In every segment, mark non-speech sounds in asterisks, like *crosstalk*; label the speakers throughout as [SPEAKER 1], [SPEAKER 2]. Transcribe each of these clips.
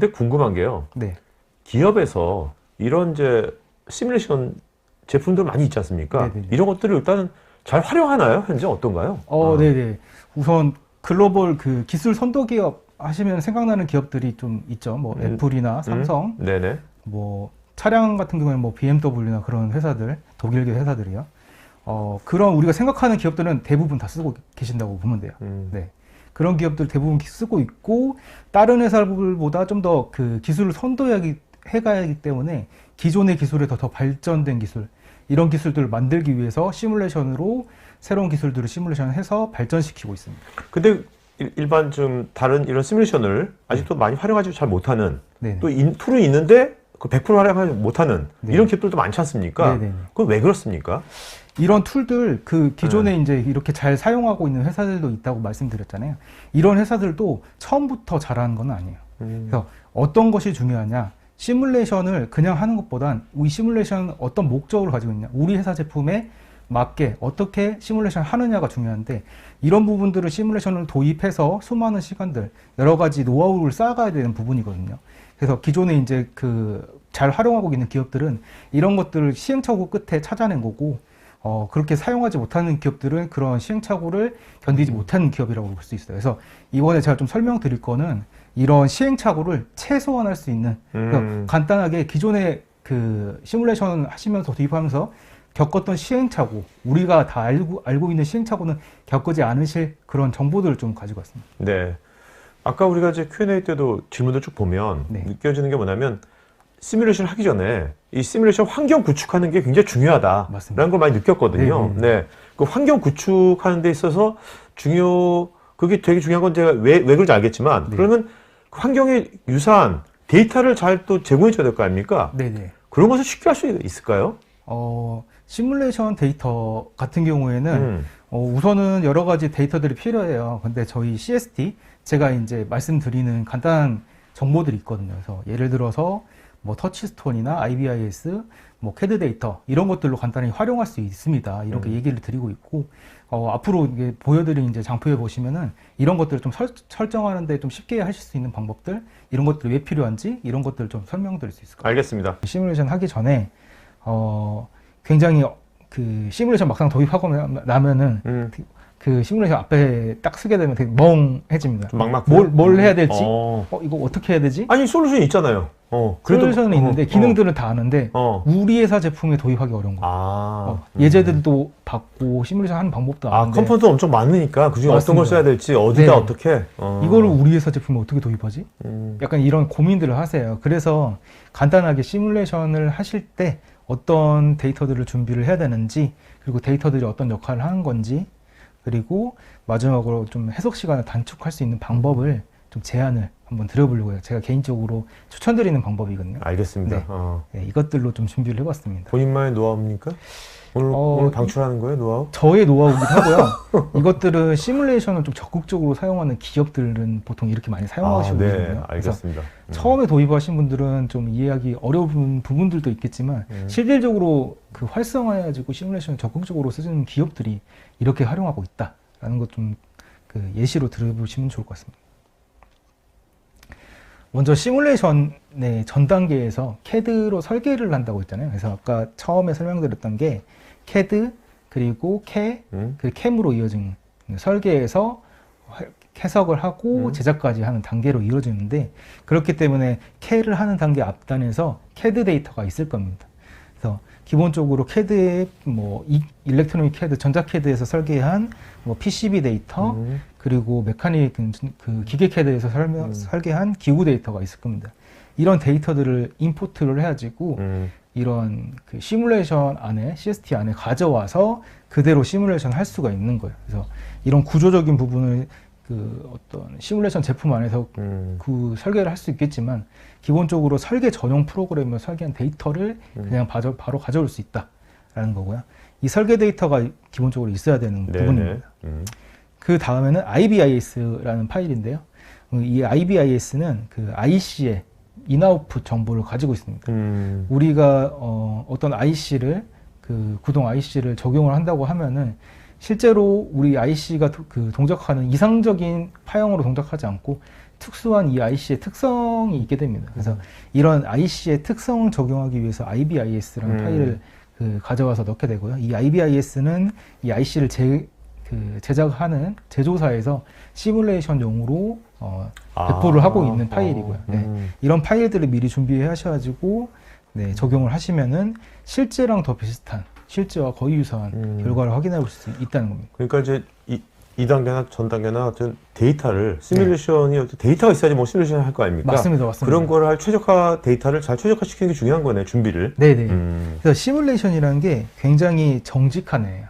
[SPEAKER 1] 근데 궁금한 게요.
[SPEAKER 2] 네.
[SPEAKER 1] 기업에서 이런 이제 시뮬레이션 제품들 많이 있지 않습니까?
[SPEAKER 2] 네네네.
[SPEAKER 1] 이런 것들을 일단은 잘 활용하나요? 현재 어떤가요?
[SPEAKER 2] 어,
[SPEAKER 1] 아,
[SPEAKER 2] 네네. 우선 글로벌 그 기술 선도 기업 하시면 생각나는 기업들이 좀 있죠. 뭐
[SPEAKER 1] 음.
[SPEAKER 2] 애플이나 삼성,
[SPEAKER 1] 음, 네네.
[SPEAKER 2] 뭐 차량 같은 경우에는 뭐 BMW나 그런 회사들, 독일계 회사들이요. 어, 그런 우리가 생각하는 기업들은 대부분 다 쓰고 계신다고 보면 돼요.
[SPEAKER 1] 음,
[SPEAKER 2] 네. 그런 기업들 대부분 쓰고 있고 다른 회사들보다 좀 더 그 기술을 선도하기 해가야 하기 때문에 기존의 기술에 더, 더 발전된 기술 이런 기술들을 만들기 위해서 시뮬레이션으로 새로운 기술들을 시뮬레이션해서 발전시키고 있습니다.
[SPEAKER 1] 근데 일- 일반 좀 다른 이런 시뮬레이션을 아직도 많이 활용하지 잘 못하는
[SPEAKER 2] 네.
[SPEAKER 1] 또 인- 툴은 있는데 그 100% 활용하지 못하는
[SPEAKER 2] 네.
[SPEAKER 1] 이런 기업들도 많지 않습니까?
[SPEAKER 2] 네네네.
[SPEAKER 1] 그건 왜 그렇습니까?
[SPEAKER 2] 이런 툴들 그 기존에
[SPEAKER 1] 네.
[SPEAKER 2] 이제 이렇게 잘 사용하고 있는 회사들도 있다고 말씀드렸잖아요. 이런 회사들도 처음부터 잘하는 건 아니에요.
[SPEAKER 1] 음,
[SPEAKER 2] 그래서 어떤 것이 중요하냐? 시뮬레이션을 그냥 하는 것보단 우리 시뮬레이션 어떤 목적을 가지고 있냐? 우리 회사 제품에 맞게 어떻게 시뮬레이션 하느냐가 중요한데 이런 부분들을 시뮬레이션을 도입해서 수많은 시간들 여러 가지 노하우를 쌓아가야 되는 부분이거든요. 그래서 기존에 이제 그 잘 활용하고 있는 기업들은 이런 것들을 시행착오 끝에 찾아낸 거고 어, 그렇게 사용하지 못하는 기업들은 그런 시행착오를 견디지 못하는 기업이라고 볼 수 있어요. 그래서 이번에 제가 좀 설명드릴 거는 이런 시행착오를 최소화할 수 있는 그래서
[SPEAKER 1] 음,
[SPEAKER 2] 간단하게 기존에 그 시뮬레이션 하시면서 도입하면서 겪었던 시행착오, 우리가 다 알고, 알고 있는 시행착오는 겪지 않으실 그런 정보들을 좀 가지고 왔습니다.
[SPEAKER 1] 네. 아까 우리가 이제 Q&A 때도 질문들 쭉 보면
[SPEAKER 2] 네.
[SPEAKER 1] 느껴지는 게 뭐냐면 시뮬레이션 하기 전에 이 시뮬레이션 환경 구축하는 게 굉장히 중요하다라는
[SPEAKER 2] 맞습니다.
[SPEAKER 1] 걸 많이 느꼈거든요.
[SPEAKER 2] 네,
[SPEAKER 1] 네. 그 환경 구축하는 데 있어서 중요 그게 되게 중요한 건 제가 왜, 왜 그런지 알겠지만
[SPEAKER 2] 네.
[SPEAKER 1] 그러면 그 환경에 유사한 데이터를 잘 또 제공해 줘야 될 거 아닙니까?
[SPEAKER 2] 네네.
[SPEAKER 1] 그런 것을 쉽게 할 수 있을까요?
[SPEAKER 2] 어, 시뮬레이션 데이터 같은 경우에는
[SPEAKER 1] 음.
[SPEAKER 2] 어, 우선은 여러 가지 데이터들이 필요해요. 근데 저희 CST, 제가 이제 말씀드리는 간단한 정보들이 있거든요. 그래서 예를 들어서 뭐 터치스톤이나 IBIS, 뭐 캐드 데이터 이런 것들로 간단히 활용할 수 있습니다. 이렇게
[SPEAKER 1] 음.
[SPEAKER 2] 얘기를 드리고 있고 어, 앞으로 이게 보여드린 이제 장표에 보시면은 이런 것들을 좀 설, 설정하는데 좀 쉽게 하실 수 있는 방법들 이런 것들이 왜 필요한지 이런 것들을 좀 설명드릴 수 있을 것 같아요.
[SPEAKER 1] 알겠습니다.
[SPEAKER 2] 시뮬레이션 하기 전에 어, 굉장히 그 시뮬레이션 막상 도입하고 나- 나면은
[SPEAKER 1] 음.
[SPEAKER 2] 그 시뮬레이션 앞에 딱 쓰게 되면 되게 멍해집니다.
[SPEAKER 1] 좀 막막.
[SPEAKER 2] 뭘, 뭘 해야 될지,
[SPEAKER 1] 어.
[SPEAKER 2] 어, 이거 어떻게 해야 되지?
[SPEAKER 1] 아니 솔루션이 있잖아요. 어. 그래도-
[SPEAKER 2] 솔루션은
[SPEAKER 1] 어,
[SPEAKER 2] 있는데
[SPEAKER 1] 어.
[SPEAKER 2] 기능들은 다 아는데
[SPEAKER 1] 어.
[SPEAKER 2] 우리 회사 제품에 도입하기 어려운 거예요.
[SPEAKER 1] 아.
[SPEAKER 2] 어,
[SPEAKER 1] 음.
[SPEAKER 2] 예제들도 받고 시뮬레이션 하는 방법도
[SPEAKER 1] 아,
[SPEAKER 2] 아는데
[SPEAKER 1] 컴포넌트 엄청 많으니까 그중에 어떤 걸. 써야 될지 어디다
[SPEAKER 2] 네.
[SPEAKER 1] 어떻게 어.
[SPEAKER 2] 이거를 우리 회사 제품에 어떻게 도입하지?
[SPEAKER 1] 음.
[SPEAKER 2] 약간 이런 고민들을 하세요. 그래서 간단하게 시뮬레이션을 하실 때 어떤 데이터들을 준비를 해야 되는지, 그리고 데이터들이 어떤 역할을 하는 건지, 그리고 마지막으로 좀 해석 시간을 단축할 수 있는 방법을 좀 제안을 한번 드려보려고 해요. 제가 개인적으로 추천드리는 방법이거든요.
[SPEAKER 1] 알겠습니다.
[SPEAKER 2] 네.
[SPEAKER 1] 어.
[SPEAKER 2] 네, 이것들로 좀 준비를 해봤습니다.
[SPEAKER 1] 본인만의 노하우입니까? 오늘
[SPEAKER 2] 어,
[SPEAKER 1] 오늘 방출하는 거예요, 노하우?
[SPEAKER 2] 저의 노하우이기도 하고요. *laughs* 이것들은 시뮬레이션을 좀 적극적으로 사용하는 기업들은 보통 이렇게 많이 사용하시고
[SPEAKER 1] 아,
[SPEAKER 2] 계시거든요.
[SPEAKER 1] 네,
[SPEAKER 2] 그래서
[SPEAKER 1] 알겠습니다. 음.
[SPEAKER 2] 처음에 도입하신 분들은 좀 이해하기 어려운 부분들도 있겠지만
[SPEAKER 1] 음.
[SPEAKER 2] 실질적으로 그 활성화해가지고 시뮬레이션을 적극적으로 쓰는 기업들이 이렇게 활용하고 있다라는 것 좀 그 예시로 들어보시면 좋을 것 같습니다. 먼저 시뮬레이션의 전 단계에서 CAD로 설계를 한다고 했잖아요. 그래서 아까 처음에 설명드렸던 게 CAD 그리고 CAE
[SPEAKER 1] 음.
[SPEAKER 2] 그 캠으로 이어진 설계에서 해석을 하고
[SPEAKER 1] 음.
[SPEAKER 2] 제작까지 하는 단계로 이루어지는데 그렇기 때문에 CAD를 하는 단계 앞단에서 CAD 데이터가 있을 겁니다. 그래서 기본적으로 CAD의 뭐 이- 일렉트로닉 CAD, 전자 CAD에서 설계한 뭐 PCB 데이터
[SPEAKER 1] 음.
[SPEAKER 2] 그리고 메카닉 그- 그 기계 CAD에서 설명,
[SPEAKER 1] 음.
[SPEAKER 2] 설계한 기구 데이터가 있을 겁니다. 이런 데이터들을 임포트를 해가지고
[SPEAKER 1] 음.
[SPEAKER 2] 이런 그 시뮬레이션 안에 CST 안에 가져와서 그대로 시뮬레이션 할 수가 있는 거예요. 그래서 이런 구조적인 부분을 그 어떤 시뮬레이션 제품 안에서
[SPEAKER 1] 음.
[SPEAKER 2] 그 설계를 할 수 있겠지만 기본적으로 설계 전용 프로그램을 설계한 데이터를
[SPEAKER 1] 음.
[SPEAKER 2] 그냥 바로, 바로 가져올 수 있다라는 거고요. 이 설계 데이터가 기본적으로 있어야 되는
[SPEAKER 1] 네네.
[SPEAKER 2] 부분입니다.
[SPEAKER 1] 음.
[SPEAKER 2] 그 다음에는 IBIS라는 파일인데요. 이 IBIS는 그 IC의 인아웃풋 정보를 가지고 있습니다.
[SPEAKER 1] 음.
[SPEAKER 2] 우리가 어, 어떤 IC를 그 구동 IC를 적용을 한다고 하면은 실제로 우리 IC가 그 동작하는 이상적인 파형으로 동작하지 않고 특수한 이 IC의 특성이 있게 됩니다. 그래서 이런 IC의 특성을 적용하기 위해서 IBIS라는
[SPEAKER 1] 음.
[SPEAKER 2] 파일을 그 가져와서 넣게 되고요. 이 IBIS는 이 IC를 제, 그 제작하는 제조사에서 시뮬레이션용으로 어, 배포를 하고 있는 파일이고요. 네.
[SPEAKER 1] 음.
[SPEAKER 2] 이런 파일들을 미리 준비해 하셔가지고 네, 적용을 하시면은 실제랑 더 비슷한 실제와 거의 유사한
[SPEAKER 1] 음.
[SPEAKER 2] 결과를 확인해 볼 수 있다는 겁니다.
[SPEAKER 1] 그러니까 이제 이, 이 단계나 전 단계나 어떤 데이터를 시뮬레이션이 어떤 데이터가 있어야지 뭐 시뮬레이션 할 거 아닙니까?
[SPEAKER 2] 맞습니다, 맞습니다.
[SPEAKER 1] 그런 거를 할 최적화 데이터를 잘 최적화 시키는 게 중요한 거네 준비를.
[SPEAKER 2] 네네.
[SPEAKER 1] 음.
[SPEAKER 2] 그래서 시뮬레이션이라는 게 굉장히 정직한 애예요.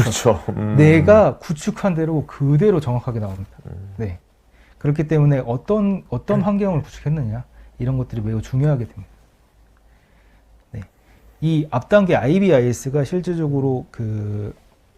[SPEAKER 1] 그렇죠. *laughs* 음.
[SPEAKER 2] 내가 구축한 대로 그대로 정확하게 나옵니다.
[SPEAKER 1] 음.
[SPEAKER 2] 네. 그렇기 때문에 어떤 어떤 환경을 구축했느냐 이런 것들이 매우 중요하게 됩니다. 네. 이 앞단계 IBIS가 실질적으로 그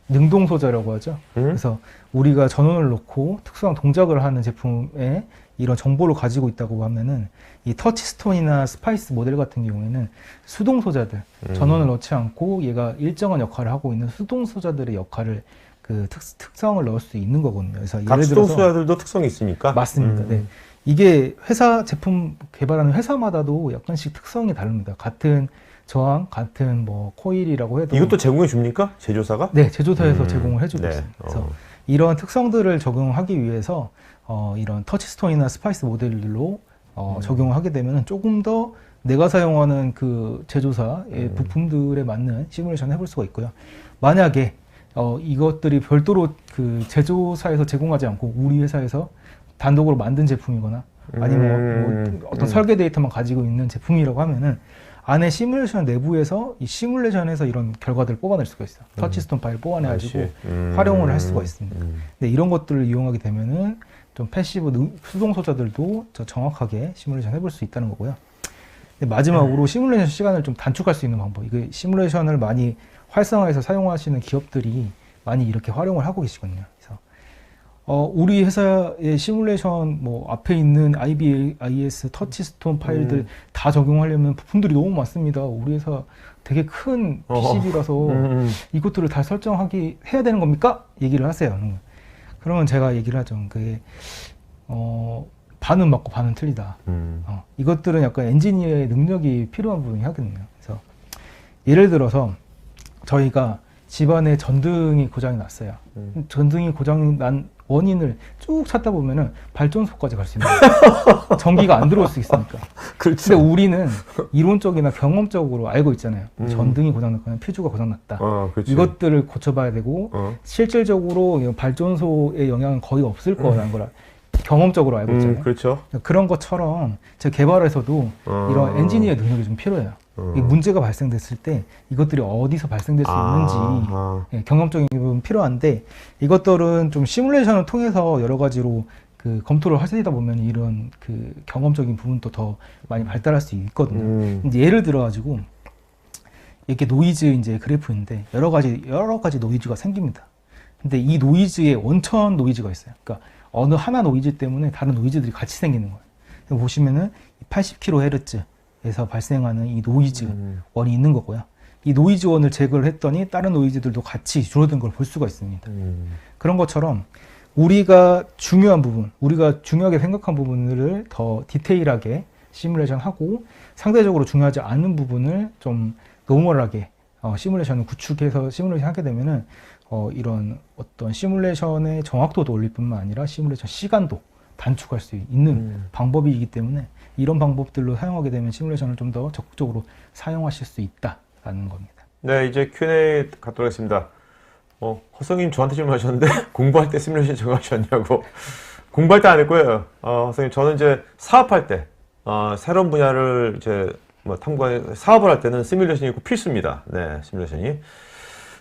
[SPEAKER 2] 능동 소자라고 하죠.
[SPEAKER 1] 음?
[SPEAKER 2] 그래서 우리가 전원을 놓고 특수한 동작을 하는 제품에 이런 정보를 가지고 있다고 하면은 이 터치스톤이나 스파이스 모델 같은 경우에는 수동 소자들
[SPEAKER 1] 음.
[SPEAKER 2] 전원을 넣지 않고 얘가 일정한 역할을 하고 있는 수동 소자들의 역할을 그 특, 특성을 넣을 수 있는 거거든요. 그래서 예를
[SPEAKER 1] 각 수동
[SPEAKER 2] 들어서
[SPEAKER 1] 수자들도 특성이 있으니까.
[SPEAKER 2] 맞습니다.
[SPEAKER 1] 음.
[SPEAKER 2] 네. 이게 회사 제품 개발하는 회사마다도 약간씩 특성이 다릅니다. 같은 저항, 같은 뭐 코일이라고 해도
[SPEAKER 1] 이것도 제공해 줍니까? 제조사가?
[SPEAKER 2] 네 제조사에서
[SPEAKER 1] 음.
[SPEAKER 2] 제공을 해주고
[SPEAKER 1] 네.
[SPEAKER 2] 있습니다. 그래서
[SPEAKER 1] 어.
[SPEAKER 2] 이런 특성들을 적용하기 위해서 어, 이런 터치스톤이나 스파이스 모델로 어,
[SPEAKER 1] 음.
[SPEAKER 2] 적용을 하게 되면 조금 더 내가 사용하는 그 제조사의
[SPEAKER 1] 음.
[SPEAKER 2] 부품들에 맞는 시뮬레이션 해볼 수가 있고요. 만약에 어, 이것들이 별도로 그 제조사에서 제공하지 않고 우리 회사에서 단독으로 만든 제품이거나 아니면
[SPEAKER 1] 음.
[SPEAKER 2] 뭐 어떤
[SPEAKER 1] 음.
[SPEAKER 2] 설계 데이터만 가지고 있는 제품이라고 하면은 안에 시뮬레이션 내부에서 이 시뮬레이션에서 이런 결과들을 뽑아낼 수가 있어요.
[SPEAKER 1] 음.
[SPEAKER 2] 터치스톤 파일 뽑아내가지고.
[SPEAKER 1] 음.
[SPEAKER 2] 활용을 할 수가 있습니다.
[SPEAKER 1] 음.
[SPEAKER 2] 네, 이런 것들을 이용하게 되면은 좀 패시브 능- 수동 소자들도 저 정확하게 시뮬레이션 해볼 수 있다는 거고요. 네, 마지막으로 시뮬레이션 시간을 좀 단축할 수 있는 방법. 이거 시뮬레이션을 많이 활성화해서 사용하시는 기업들이 많이 이렇게 활용을 하고 계시거든요. 그래서 어, 우리 회사의 시뮬레이션 뭐 앞에 있는 IBIS 터치스톤 파일들
[SPEAKER 1] 음.
[SPEAKER 2] 다 적용하려면 부품들이 너무 많습니다. 우리 회사 되게 큰. PCB라서
[SPEAKER 1] 음.
[SPEAKER 2] 이것들을 다 설정하기 해야 되는 겁니까? 얘기를 하세요. 음. 그러면 제가 얘기를 하죠. 그게 어, 반은 맞고 반은 틀리다.
[SPEAKER 1] 음.
[SPEAKER 2] 어, 이것들은 약간 엔지니어의 능력이 필요한 부분이 하거든요. 그래서 예를 들어서 저희가 집안에 전등이 고장이 났어요.
[SPEAKER 1] 음.
[SPEAKER 2] 전등이 고장 난 원인을 쭉 찾다 보면은 발전소까지 갈 수 있는 거예요. *laughs* 전기가 안 들어올 수 있으니까. *laughs*
[SPEAKER 1] 그렇죠.
[SPEAKER 2] 근데 우리는 이론적이나 경험적으로 알고 있잖아요.
[SPEAKER 1] 음.
[SPEAKER 2] 전등이 고장났거나 퓨즈가 고장났다.
[SPEAKER 1] 어.
[SPEAKER 2] 이것들을 고쳐봐야 되고
[SPEAKER 1] 어.
[SPEAKER 2] 실질적으로 이 발전소의 영향은 거의 없을 거라는 걸 경험적으로 알고 있잖아요.
[SPEAKER 1] 음, 그렇죠.
[SPEAKER 2] 그런 것처럼 제 개발에서도
[SPEAKER 1] 어.
[SPEAKER 2] 이런 엔지니어 능력이 좀 필요해요.
[SPEAKER 1] 어.
[SPEAKER 2] 이 문제가 발생됐을 때 이것들이 어디서 발생될 수 있는지
[SPEAKER 1] 아,
[SPEAKER 2] 예, 경험적인 부분 필요한데 이것들은 좀 시뮬레이션을 통해서 여러 가지로 그 검토를 하시다 보면 이런 그 경험적인 부분도 더 많이 발달할 수 있거든요.
[SPEAKER 1] 음.
[SPEAKER 2] 예를 들어 가지고 이렇게 노이즈 이제 그래프인데 여러 가지 여러 가지 노이즈가 생깁니다. 근데 이 노이즈에 원천 노이즈가 있어요. 그러니까 어느 하나 노이즈 때문에 다른 노이즈들이 같이 생기는 거예요. 보시면은 80kHz 에서 발생하는 이 노이즈
[SPEAKER 1] 음.
[SPEAKER 2] 원이 있는 거고요. 이 노이즈 원을 제거를 했더니 다른 노이즈들도 같이 줄어든 걸 볼 수가 있습니다.
[SPEAKER 1] 음.
[SPEAKER 2] 그런 것처럼 우리가 중요한 부분, 우리가 중요하게 생각한 부분들을 더 디테일하게 시뮬레이션 하고 상대적으로 중요하지 않은 부분을 좀 노멀하게 어, 시뮬레이션을 구축해서 시뮬레이션 하게 되면은 어, 이런 어떤 시뮬레이션의 정확도도 올릴 뿐만 아니라 시뮬레이션 시간도 단축할 수 있는
[SPEAKER 1] 음.
[SPEAKER 2] 방법이기 때문에 이런 방법들로 사용하게 되면 시뮬레이션을 좀 더 적극적으로 사용하실 수 있다라는 겁니다.
[SPEAKER 1] 네, 이제 Q&A 갖도록 하겠습니다. 어, 허성님 저한테 질문하셨는데 *laughs* 공부할 때 시뮬레이션 적용하셨냐고. 공부할 때 안 했고요. 어, 허성님 저는 이제 사업할 때 어, 새로운 분야를 이제 뭐 탐구해 사업을 할 때는 시뮬레이션이 꼭 필수입니다. 네, 시뮬레이션이.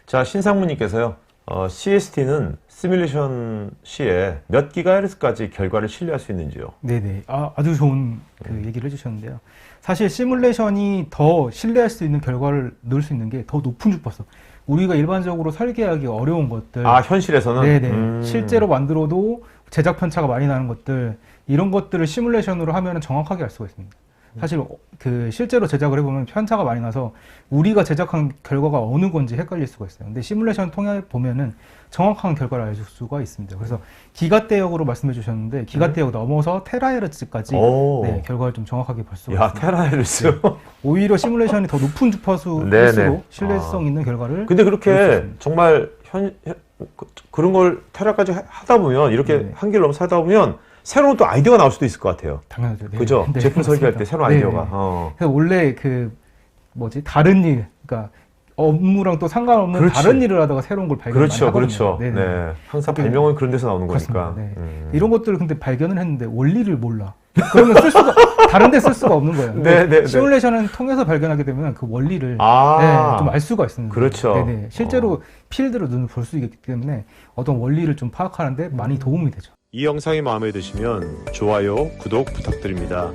[SPEAKER 1] 자, 신상무님께서요. 어, CST는 시뮬레이션 시에 몇 기가헤르츠까지 결과를 신뢰할 수 있는지요?
[SPEAKER 2] 네네. 아, 아주 좋은 그 얘기를 해주셨는데요. 사실 시뮬레이션이 더 신뢰할 수 있는 결과를 넣을 수 있는 게 더 높은 주파수. 우리가 일반적으로 설계하기 어려운 것들.
[SPEAKER 1] 아, 현실에서는?
[SPEAKER 2] 네네.
[SPEAKER 1] 음.
[SPEAKER 2] 실제로 만들어도 제작 편차가 많이 나는 것들. 이런 것들을 시뮬레이션으로 하면 정확하게 알 수가 있습니다. 사실 어, 그 실제로 제작을 해보면 편차가 많이 나서 우리가 제작한 결과가 어느 건지 헷갈릴 수가 있어요. 근데 시뮬레이션 통해 보면은 정확한 결과를 알 수가 있습니다. 그래서 기가대역으로 말씀해 주셨는데 기가대역 넘어서 테라헤르츠까지
[SPEAKER 1] 네. 오.
[SPEAKER 2] 네, 결과를 좀 정확하게 볼 수가
[SPEAKER 1] 야,
[SPEAKER 2] 있습니다.
[SPEAKER 1] 테라헤르츠.
[SPEAKER 2] 오히려 시뮬레이션이 더 높은 주파수일수록 *laughs*
[SPEAKER 1] 네, 네.
[SPEAKER 2] 신뢰성
[SPEAKER 1] 아.
[SPEAKER 2] 있는 결과를
[SPEAKER 1] 근데 그렇게. 정말 현, 현- 그- 그런 걸 테라까지 하- 하다 보면 이렇게
[SPEAKER 2] 네.
[SPEAKER 1] 한길 넘어 살다 보면 새로운 또 아이디어가 나올 수도 있을 것 같아요.
[SPEAKER 2] 당연하죠. 네.
[SPEAKER 1] 그죠? *laughs*
[SPEAKER 2] 네,
[SPEAKER 1] 제품 설계할 때. 새로운
[SPEAKER 2] 네,
[SPEAKER 1] 아이디어가.
[SPEAKER 2] 네.
[SPEAKER 1] 어.
[SPEAKER 2] 그래서 원래 그 뭐지 다른 일, 그러니까 업무랑 또 상관없는
[SPEAKER 1] 그렇지.
[SPEAKER 2] 다른 일을 하다가 새로운 걸 발견
[SPEAKER 1] 그렇죠, 그렇죠.
[SPEAKER 2] 하거든요.
[SPEAKER 1] 네,
[SPEAKER 2] 네 네.
[SPEAKER 1] 항상
[SPEAKER 2] 그게-
[SPEAKER 1] 발명은 그런 데서 나오는
[SPEAKER 2] 그렇습니다.
[SPEAKER 1] 거니까.
[SPEAKER 2] 네.
[SPEAKER 1] 음.
[SPEAKER 2] 이런 것들을 근데 발견을 했는데 원리를 몰라. 그러면 쓸 수가 *laughs* 다른 데 쓸 수가 없는 거예요.
[SPEAKER 1] 네, 네, 네.
[SPEAKER 2] 시뮬레이션을 통해서 발견하게 되면 그 원리를
[SPEAKER 1] 아,
[SPEAKER 2] 네, 좀알 수가 있습니다.
[SPEAKER 1] 그렇죠.
[SPEAKER 2] 네네. 실제로
[SPEAKER 1] 어.
[SPEAKER 2] 필드로 눈을 볼 수 있기 때문에 어떤 원리를 좀 파악하는데 많이 도움이 되죠.
[SPEAKER 1] 이 영상이 마음에 드시면 좋아요, 구독 부탁드립니다.